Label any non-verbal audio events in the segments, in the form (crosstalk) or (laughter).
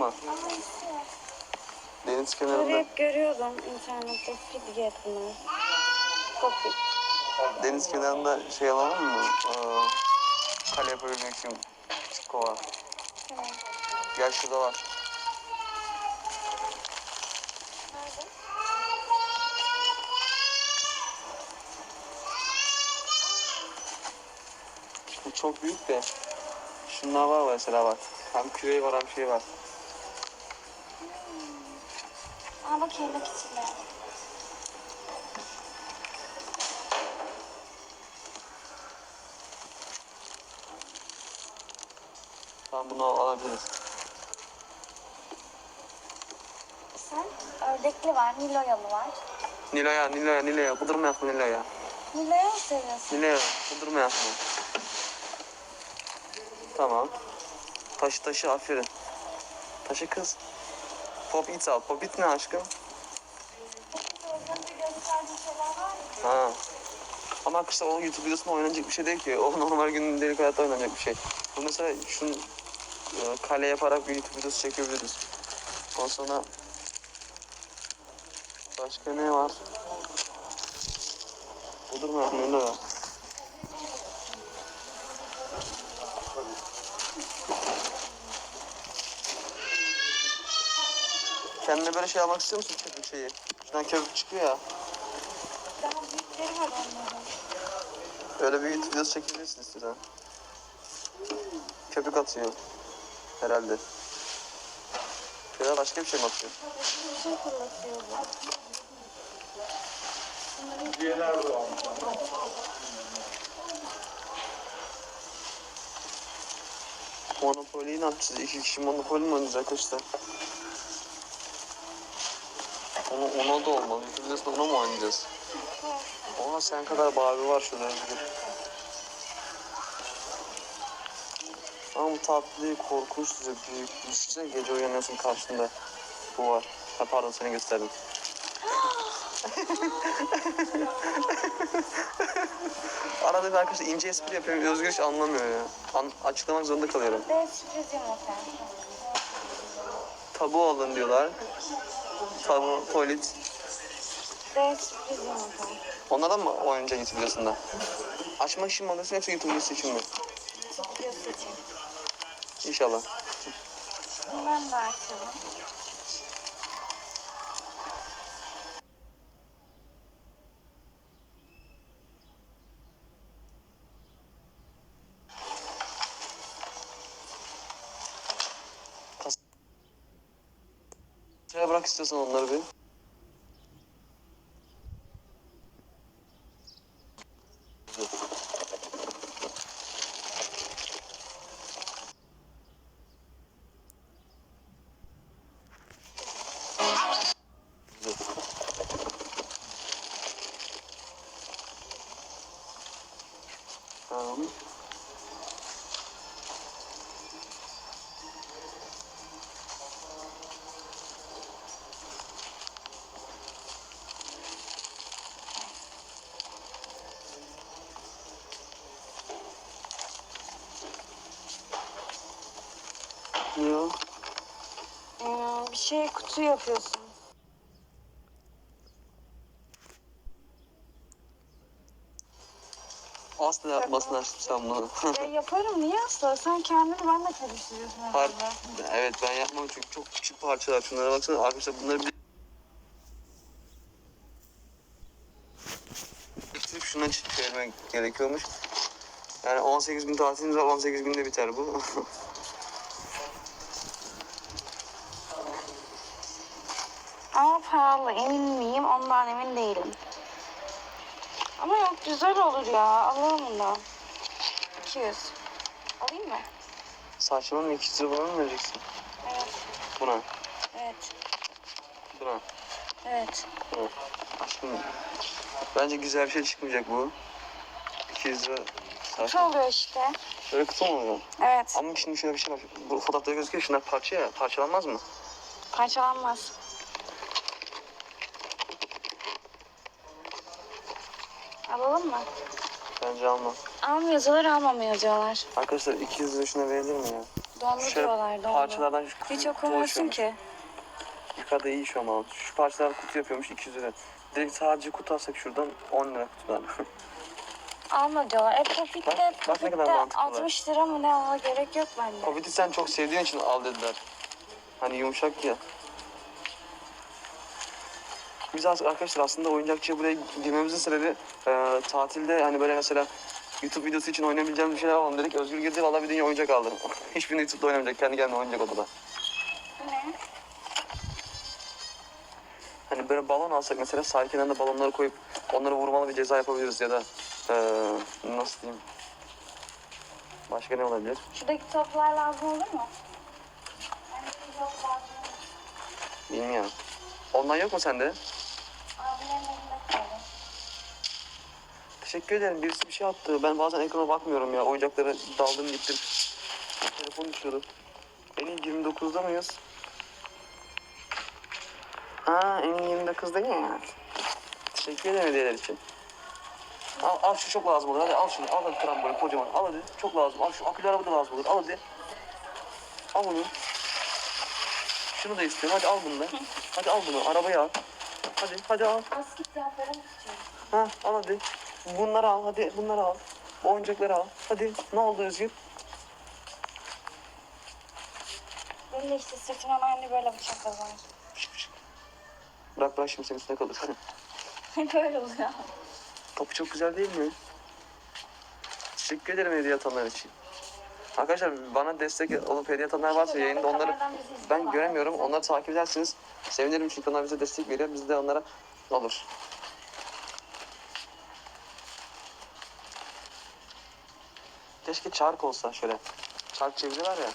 Mı? Deniz Böyle kenarında. hep görüyordum internette fidget bunlar. Popit. Deniz kenarında şey alalım mı? Ee, kale yapabilmek için küçük kova. Tamam. Gel şurada var. Nerede? Bu çok büyük de. Şunlar var mesela bak. Hem küreği var hem şey var. Aa bak yemek içinde. Tamam bunu alabiliriz. Sen ördekli var, Niloyalı var. Nilo'ya, Nilo'ya, Nilo'ya. Kudurma yapma Nilo'ya. Nilo'ya mı seviyorsun? Nilo'ya, kudurma yapma. Tamam. Taşı taşı aferin. Taşı kız. Pop it al. Pop it ne aşkım? Popit? Ha. Ama arkadaşlar o YouTube videosunda oynanacak bir şey değil ki. O (laughs) normal gündelik hayatta oynanacak bir şey. Bu mesela şunu e, kale yaparak bir YouTube videosu çekebiliriz. Ondan sonra başka ne var? Budur mu? Ne var? Kendine böyle şey almak istiyor musun köpük şeyi? Şuradan köpük çıkıyor ya. Daha büyükleri var onların. Öyle bir YouTube videosu çekebilirsin istiyorsan. Köpük atıyor. Herhalde. Da başka bir şey mi atıyor? Bir şey fırlatıyor bu. Monopoly'yi ne yapacağız? İki kişi Monopoly mi oynayacağız arkadaşlar? Onu, ona da olmalı. Videosunda ona mı oynayacağız? Oha sen kadar Barbie var şurada. Özgür. Ama bu tatlı değil, korkunç size büyük. Düşünsene gece uyanıyorsun karşında. Bu var. Ha, pardon seni gösterdim. (laughs) Arada bir arkadaşlar ince espri yapıyorum. Özgür hiç anlamıyor ya. An- açıklamak zorunda kalıyorum. Ve sürpriz yumurta. Tabu alın diyorlar. Tabu, polit. Ve sürpriz yumurta. Onlardan mı oyuncak YouTube videosunda? Açmak için mi alıyorsun yoksa videosu için mi? Sürpriz için. İnşallah. Bundan da açalım. Şuraya bırak istiyorsan Hmm, bir şey kutu yapıyorsun. Asla yapmasın sen bunu. (laughs) ya yaparım niye asla? Sen kendini benimle karıştırıyorsun Har herhalde. evet ben yapmam çünkü çok küçük parçalar. Şunlara baksana arkadaşlar bunları bir... Bitirip şuna çevirmek gerekiyormuş. Yani 18 gün tatilimiz var 18 günde biter bu. (laughs) Ama pahalı emin miyim ondan emin değilim. Ama yok güzel olur ya alalım bundan. 200. Alayım mı? Saçma mı 200 lira bana mı vereceksin? Evet. Buna, Evet. buna, Evet. buna. Aşkım bence güzel bir şey çıkmayacak bu. 200 lira. Kutu oluyor işte. Böyle kutu mu oluyor? Evet. Ama şimdi şöyle bir şey var. Bu fotoğrafta gözüküyor şunlar parça ya. Parçalanmaz mı? Parçalanmaz. Alalım mı? Bence alma. Alma yazıyorlar almama yazıyorlar. Arkadaşlar 200 lira şuna verilir mi ya? Donlu Şöyle diyorlar donlu. parçalardan şu kutu Hiç okumuyorsun ki. Yukarıda iyi şu ama. Şu parçalar kutu yapıyormuş 200 lira. Direkt sadece kutu alsak şuradan 10 lira kutudan. (laughs) Alma diyorlar. E Bak, bak ne kadar Popit'te mantıklı. 60 lira mı ne ona gerek yok bence. Hobbit'i sen çok sevdiğin için al dediler. Hani yumuşak ya. Biz arkadaşlar aslında oyuncakçıya buraya girmemizin sebebi e, tatilde hani böyle mesela YouTube videosu için oynayabileceğimiz bir şeyler alalım dedik. Özgür girdi valla bir dünya oyuncak aldım. (laughs) Hiçbirini YouTube'da oynamayacak. Kendi kendine oynayacak odada. Ne? Hani böyle balon alsak mesela sahil kenarında balonları koyup onları vurmalı bir ceza yapabiliriz ya da e, nasıl diyeyim. Başka ne olabilir? Şuradaki toplar lazım olur mu? Yani lazım. Bilmiyorum. Ondan yok mu sende? Teşekkür ederim. Birisi bir şey attı. Ben bazen ekrana bakmıyorum ya. Oyuncaklara daldım gittim. Telefon düşüyordu. En iyi 29'da mıyız? Aa en iyi 29'da ya. Teşekkür ederim hediyeler için. Al, al şu çok lazım olur. Hadi al şunu. Al hadi trambolin kocaman. Al hadi. Çok lazım. Al şu akülü araba da lazım olur. Al hadi. Al bunu. Şunu da istiyorum. Hadi al bunu da. (laughs) Hadi al bunu. Arabaya al. Hadi hadi al. Yaparım istiyorum. Ha al hadi. Bunları al hadi bunları al. Bu oyuncakları al. Hadi ne oldu Özgür? Benim de işte sırtıma aynı böyle bıçaklar var. Şık şık. Bırak bırak şimdi senin üstüne kalır. (laughs) böyle oluyor. Kapı çok güzel değil mi? Teşekkür ederim hediye atanlar için. Arkadaşlar bana destek olup hediye atanlar varsa yayında onları ben göremiyorum. Onları takip edersiniz. Sevinirim çünkü onlar bize destek veriyor. Biz de onlara olur. Keşke çark olsa şöyle. Çark çeviriyorlar ya.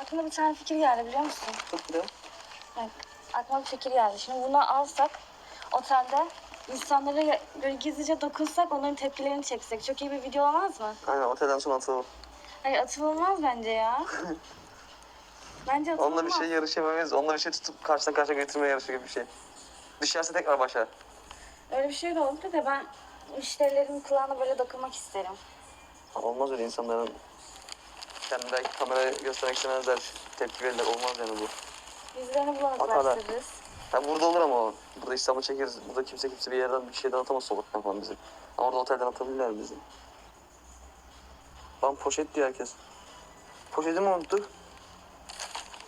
Aklıma bir tane fikir geldi biliyor musun? De. Evet. Aklıma bir fikir geldi. Şimdi bunu alsak otelde insanlara ya- böyle gizlice dokunsak onların tepkilerini çeksek. Çok iyi bir video olmaz mı? Aynen otelden sonra atalım. Hayır atılmaz bence ya. (laughs) bence atılmaz. Onunla bir şey yarış yapamayız. Onunla bir şey tutup karşıdan karşıya getirmeye yarışı gibi bir şey. Düşerse tekrar başlar. Öyle bir şey de oldu da ben müşterilerimin kulağına böyle dokunmak isterim. Olmaz öyle insanların kendini belki kameraya göstermek istemezler. Tepki verirler. Olmaz yani bu. Yüzlerini bulanıklaştırırız. Ha, burada olur ama o. Burada İstanbul çekeriz. Burada kimse kimse bir yerden bir şeyden atamaz sokaktan falan bizi. Ama orada otelden atabilirler bizi. Lan poşet diyor herkes. Poşetimi unuttuk.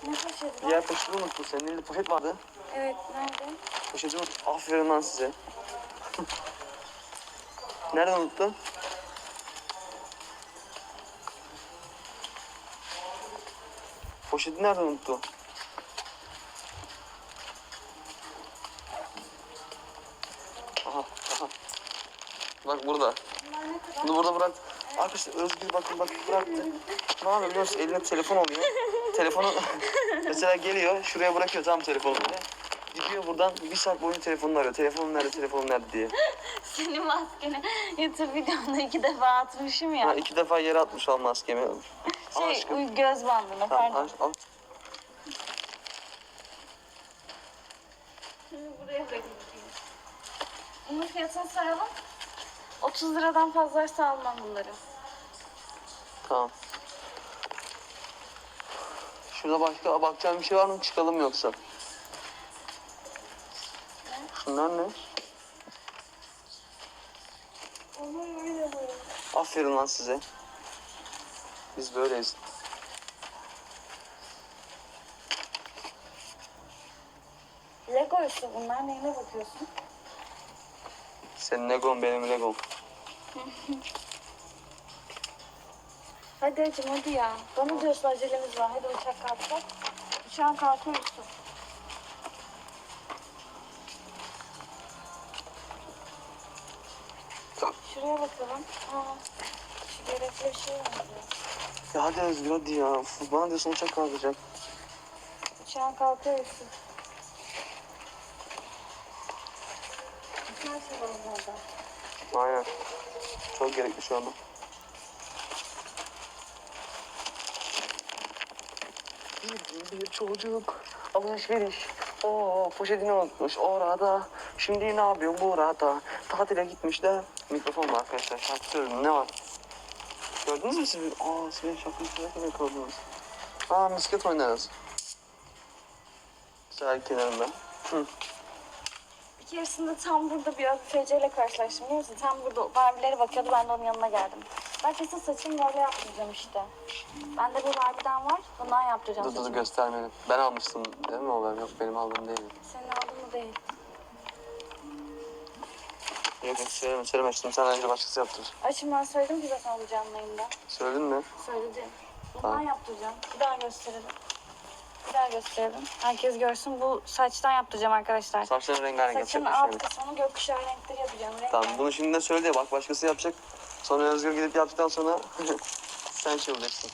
Ne poşeti Diğer poşeti unuttuk. Senin elinde poşet vardı. Evet nerede? Poşeti unuttuk. Aferin lan size. (laughs) Nereden unuttun? Poşeti nereden unuttu? Aha, aha. Bak burada. Bunu burada bırak. Arkadaşlar Özgür bakın bak bıraktı. Ne yapıyor biliyor musun? Elinde telefon oluyor. Telefonu (laughs) mesela geliyor şuraya bırakıyor tam telefonu. Gidiyor buradan bir saat boyunca telefonunu arıyor. Telefonum nerede, telefonum nerede diye. Senin maskeni YouTube videomda iki defa atmışım ya. Ha, iki defa yere atmış al maskemi. Şey aşkım. uy- göz bandına Tamam, pardon. al, al. Şimdi buraya bırakayım. Bunun fiyatını sayalım. 30 liradan fazlaysa almam bunları. Tamam. Şurada başka bakacağım bir şey var mı? Çıkalım yoksa. Şunlar ne? Olur öyle mi? Aferin lan size. Biz böyleyiz. Lego işte bunlar neyine bakıyorsun? Senin Legon benim Legom. (laughs) Hadi hacım hadi ya. Bana diyorsun acelemiz var. Hadi uçak kalkacak. Uçağın kalkıyor Yusuf. Şuraya bakalım. Aa, şu gerekli bir şey yazıyor. Ya hadi Özgür hadi ya. Bana diyorsun uçak kalkacak. Uçağın kalkıyor şey var orada. Aynen. Çok gerekli şu anda. Bir, bir çocuk alışveriş. O poşetini unutmuş orada. Şimdi ne yapıyorsun burada? Tatile gitmiş de. Mikrofon var arkadaşlar. Şarkı söylüyorum. Ne var? Gördünüz mü siz? Aa siz benim şapkayı şuraya yakaladınız. Aa misket oynarız. Sahil kenarında. Hı. Bir keresinde tam burada bir Fece ile karşılaştım biliyor musun? Tam burada Barbie'lere bakıyordu ben de onun yanına geldim. Ben kesin saçımı böyle yaptıracağım işte. Bende bir Barbie'den var. Bundan yaptıracağım Dur dur dur saçımı. göstermeyelim. Ben almıştım değil mi o ben? Yok benim aldığım değil. Senin aldığın mı değil? Yok yok söyleme söyleme şimdi sen önce başkası yaptır. Açım ben söyledim ki zaten alacağım yayında. Söyledin mi? Söyledim. Bundan Tamam. yaptıracağım. Bir daha gösterelim. Bir daha gösterelim. Herkes görsün. Bu saçtan yaptıracağım arkadaşlar. Saçların rengarenk Saçın yapacak alt bir şey. kısmını gökkuşağı renkleri yapacağım. Renk Tamam bunu şimdiden söyle de bak başkası yapacak. Sonra Özgür gidip yaptıktan sonra (laughs) sen şey olacaksın.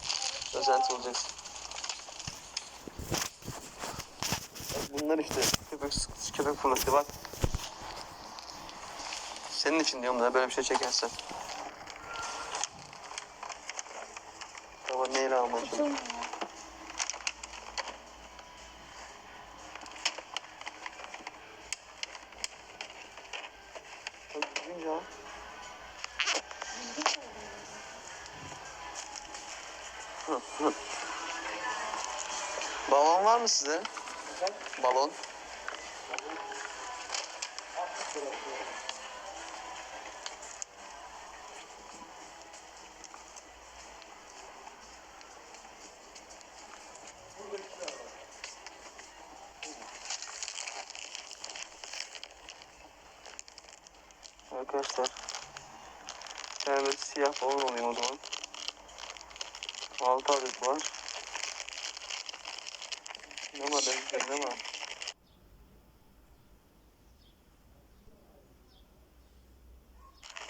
Özenti olacaksın. Bak Bunlar işte köpek, köpek fırlattı bak. Senin için diyorum da böyle bir şey çekersen. Baba neyle almak Tutulmuyor. Çok düzgünce al. Hı, hı. Balon var mı size? Balon. Arkadaşlar. Yani böyle siyah balon alayım o zaman. 6 adet var. Ne var Özgür ne var?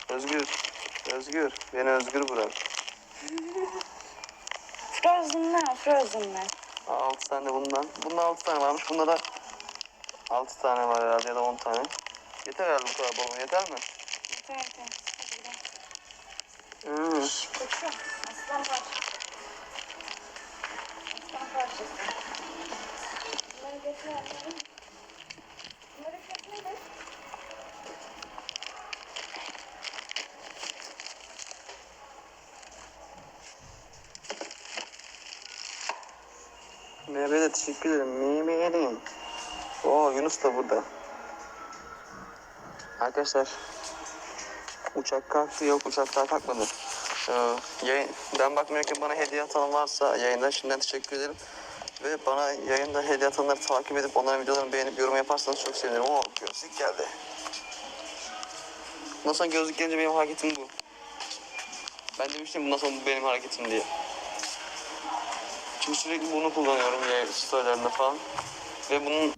Özgür. Özgür. Beni özgür bırak. Frozen'ler, Frozen'ler. 6 tane bundan. Bunda 6 tane varmış. Bunda da 6 tane var herhalde ya da 10 tane. Yeter herhalde bu kadar balon. Yeter mi? Hmm. Koçum, aslan parçası. Aslan parçası. Bunları. Merve de teşekkür ederim. Merve'lerim. Oo Yunus da burada. Arkadaşlar uçak kalktı yok uçak daha kalkmadı. Ee, yayın, ben bakmıyorken bana hediye atan varsa yayında şimdiden teşekkür ederim. Ve bana yayında hediye atanları takip edip onların videolarını beğenip yorum yaparsanız çok sevinirim. Oo gözlük geldi. Bundan sonra gözlük gelince benim hareketim bu. Ben demiştim bundan sonra bu benim hareketim diye. Çünkü sürekli bunu kullanıyorum ya storylerinde falan. Ve bunun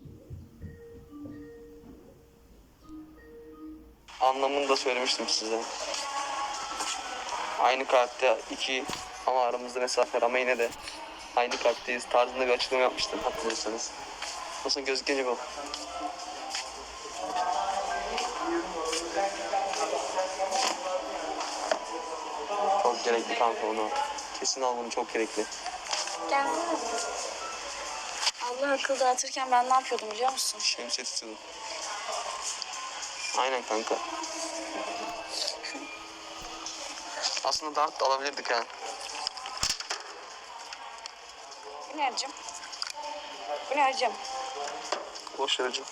anlamını da söylemiştim size. Aynı kalpte iki ama aramızda mesafe var ama yine de aynı kalpteyiz tarzında bir açıklama yapmıştım hatırlıyorsanız. Nasıl gözükünce bu. Çok gerekli kanka onu. Kesin al bunu çok gerekli. Gelsene. Allah akıl dağıtırken ben ne yapıyordum biliyor musun? Şemsiye tutuyordum. Aynen kanka. Aslında dart da alabilirdik ha. Bu ne acım? Bu ne acım? Boş ver hacım.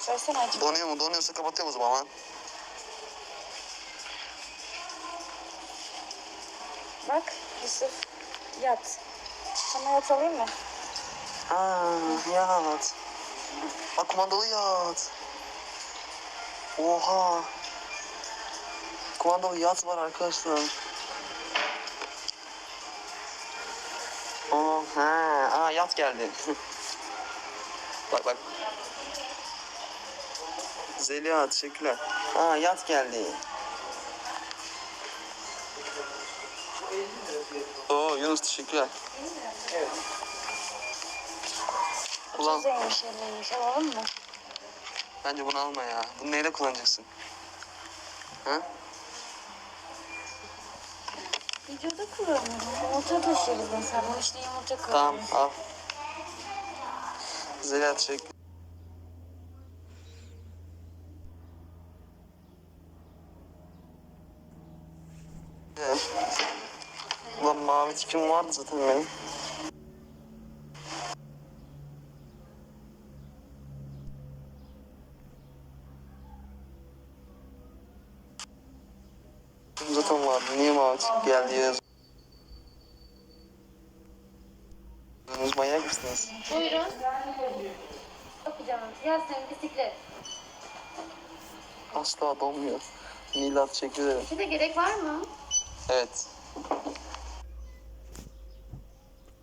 Söylesene acım. Donuyor mu? Donuyorsa kapatıyorum o zaman lan. Bak Yusuf yat. Sana yat alayım mı? Aa, yat. Bak kumandalı yat. Oha. Kumandalı yat var arkadaşlar. Aa, ha, aa yat geldi. (laughs) bak bak. Zeliha teşekkürler. Aa yat geldi. Oo Yunus teşekkürler. Ulan Güzelmiş elliymiş alalım mı? Bence bunu alma ya. Bunu neyle kullanacaksın? Ha? Videoda kullanıyorum. Yumurta taşırız mesela. Bu işte yumurta Tamam kullanıyoruz. al. Zeliha teşekkür. Ulan mavi tikim vardı zaten benim. Zaten vardı. Niye mavi tik geldi ya? Siz manyak mısınız? Buyurun. Bakacağım. Yaz sen bisiklet. Asla donmuyor. Teşekkür ederim. Bir de gerek var mı? Evet.